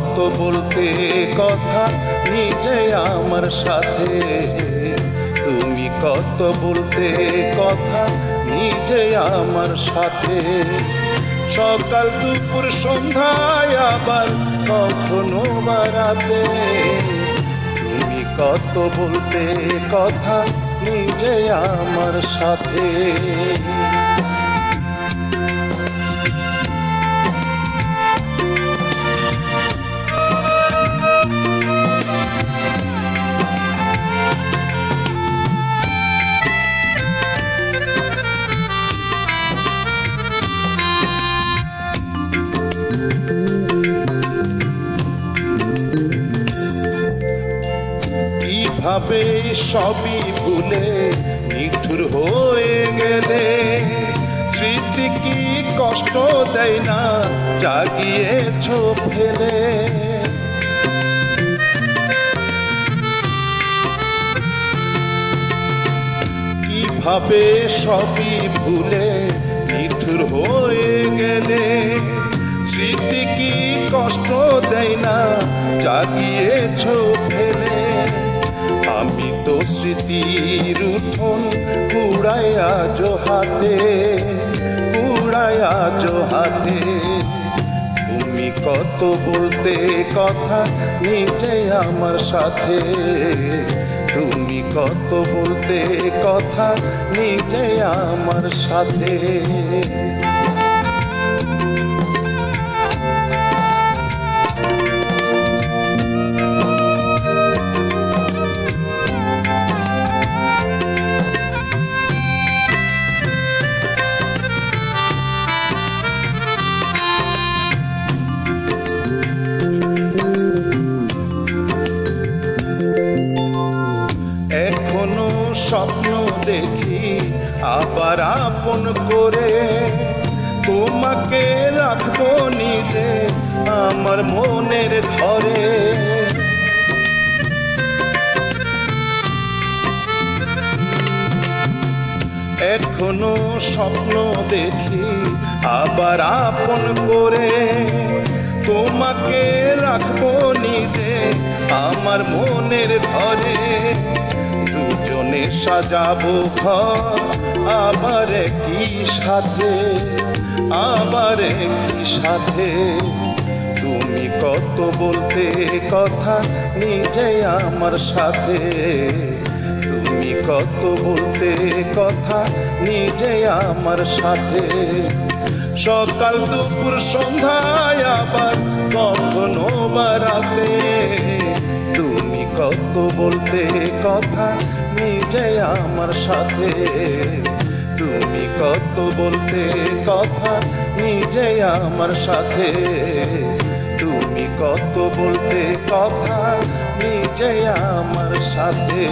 বলতে কথা নিজে আমার সাথে। তুমি কত বলতে কথা নিজে আমার সাথে। সকাল দুপুর সন্ধ্যায় আবার কখনো বারাতে তুমি কত বলতে কথা নিজে আমার সাথে। কীভাবে সবই ভুলে নিঠুর হয়ে গেলে। স্মৃতি কি কষ্ট দেয় না জাগিয়েছ ফেলে। কীভাবে সবই ভুলে নিঠুর হয়ে গেলে? স্মৃতি কি কষ্ট দেয় না জাগিয়েছ ফেলে। আমি তো স্মৃতির উঠোন কুড়াইয়া হাতে কুড়াইয়া হাতে। তুমি কত বলতে কথা নিজে আমার সাথে। তুমি কত বলতে কথা নিজে আমার সাথে। স্বপ্ন দেখি, আবার আপন করে তোমাকে রাখব নিজে আমার মনের ঘরে। এখনও স্বপ্ন দেখি, আবার আপন করে তোমাকে রাখব নিজে আমার মনের ঘরে। দুজনে সাজাবো ঘর। আবার কি সাথে, আবার কি সাথে। তুমি কত বলতে কথা নিজে আমার সাথে। তুমি কত বলতে কথা নিজে আমার সাথে। সকাল দুপুর সন্ধ্যায় আবার কখনো বারাতে তুমি কত বলতে কথা নিজে আমার সাথে, তুমি কত বলতে কথা নিজে আমার সাথে, তুমি কত বলতে কথা নিজে আমার সাথে।